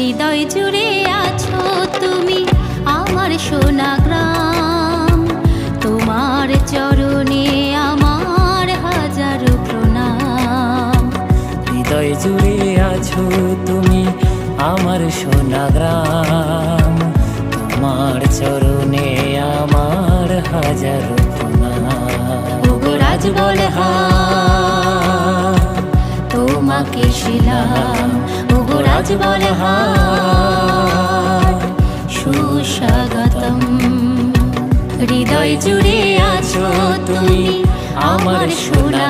হৃদয় জুড়ে আছো তুমি আমার সোনা গ্রাম। তোমার চরণে আমার হাজারো প্রণাম। হৃদয় জুড়ে আছো তুমি আমার সোনা গ্রাম। তোমার চরণে আমার হাজার ওগো রাজ বলে তোমাকে শিলাম। ওগো রাজ বলে সুস্বাগতম। হৃদয় জুড়ে আছো তুমি আমার সোনা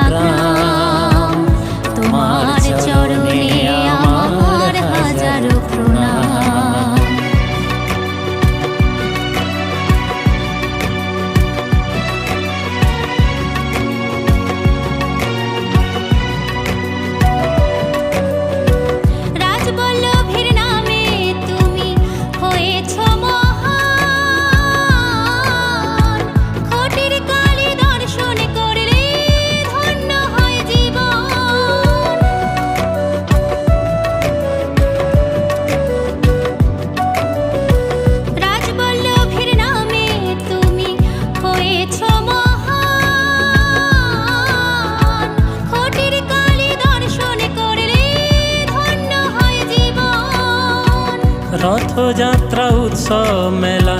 রথযাত্রা উৎসব মেলা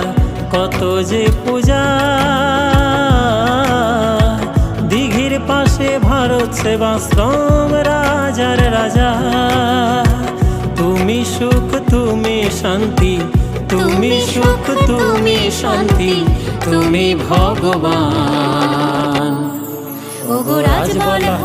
কত যে পূজা। দিঘির পাশে ভারত সেবাশ্রম রাজার রাজা। তুমি সুখ তুমি শান্তি তুমি সুখ তুমি শান্তি তুমি ভগবান। ওগো রাজবল্লভ